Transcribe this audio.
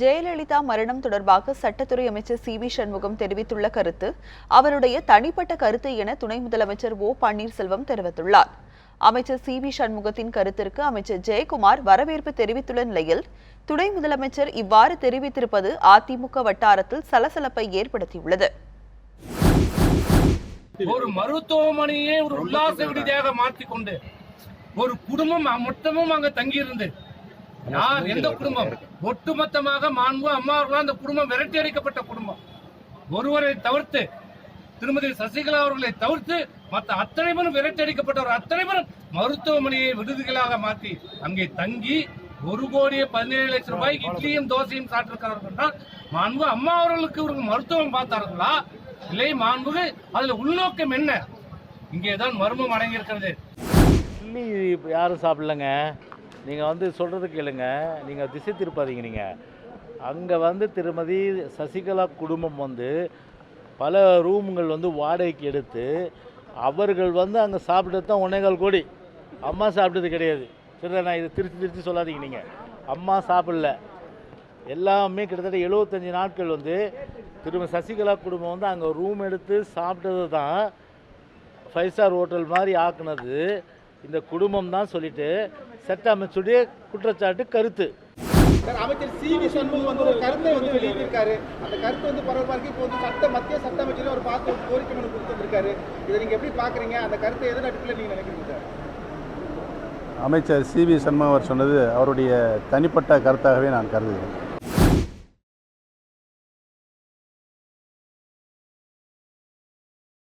ஜெயலலிதா மரணம் தொடர்பாக சட்டத்துறை அமைச்சர் சி வி சண்முகம் தெரிவித்துள்ள கருத்து அவருடைய தனிப்பட்ட கருத்து என துணை முதலமைச்சர் ஓ பன்னீர்செல்வம் தெரிவித்துள்ளார். அமைச்சர் சி வி சண்முகத்தின் கருத்திற்கு அமைச்சர் ஜெயக்குமார் வரவேற்பு தெரிவித்துள்ள நிலையில் துணை முதலமைச்சர் இவ்வாறு தெரிவித்திருப்பது அதிமுக வட்டாரத்தில் சலசலப்பை ஏற்படுத்தியுள்ளது. ஒரு மருத்துவமனையே ஒரு உல்லாச விடுதியாக மாற்றிக்கொண்டு ஒரு குடும்பம் மொத்தமும் அங்க தங்கியிருந்து யார் எந்த குடும்பம்? ஒட்டுமொத்தமாக மாண்பு அம்மா அவர்களால் அந்த குடும்பம் விரட்டி அடிக்கப்பட்ட குடும்பம். ஒருவரை தவிர்த்து திருமதி சசிகலா அவர்களை தவிர்த்து மற்ற அத்தனை பேரும் விரட்டி அடிக்கப்பட்டவர் அத்தனை பேரும் மருத்துவமனையை விடுதிகளாக மாற்றி அங்கே தங்கி ஒரு கோடியே பதினேழு லட்சம் ரூபாய் இட்லியும் தோசையும் சாப்பிட்டிருக்கிறார்கள் என்றால் மாண்பு அம்மா அவர்களுக்கு ஒரு மருத்துவம் பார்த்தார்களா? இல்லை மாண்புகு அதுல உள்நோக்கம் என்ன? இங்கேதான் மர்மம் அடங்கியிருக்கிறது. இட்லி யாரும் சாப்பிடலங்க. நீங்கள் வந்து சொல்கிறது கேளுங்க. நீங்கள் திசை திருப்பாதீங்க நீங்கள் அங்கே வந்து திருமதி சசிகலா குடும்பம் வந்து பல ரூம்கள் வந்து வாடகைக்கு எடுத்து அவர்கள் வந்து அங்கே சாப்பிட்டது தான் ஒன்னேகால் கோடி. அம்மா சாப்பிட்டது கிடையாது. சரி நான் இதை திருச்சி திருச்சி சொல்லாதீங்க நீங்கள் அம்மா சாப்பிடல. எல்லாமே கிட்டத்தட்ட எழுபத்தஞ்சி நாட்கள் வந்து திரும்ப சசிகலா குடும்பம் வந்து அங்கே ரூம் எடுத்து சாப்பிட்டது தான் ஃபைவ் ஸ்டார் ஹோட்டல் மாதிரி ஆக்குனது. இந்த குடும்பம் தான் சொல்லிட்டு சட்ட அமைச்சுடைய குற்றச்சாட்டு கருத்து. சார் அமைச்சர் சி வி சண்முகம் வந்து ஒரு கருத்தை வந்து வெளியிட்டிருக்காரு. அந்த கருத்து வந்து பரவலாக இருக்கு இப்போ வந்து சட்ட மத்திய சட்ட அமைச்சரே ஒரு பார்த்து ஒரு கோரிக்கை மனு கொடுத்துருக்காரு இதை நீங்க எப்படி பாக்குறீங்க? அந்த கருத்தை எதன் அடிப்படையில் நீங்க நினைக்கிறீங்க சார்? அமைச்சர் சி வி சண்முகம் அவர் சொன்னது அவருடைய தனிப்பட்ட கருத்தாகவே நான் கருதுகிறேன்.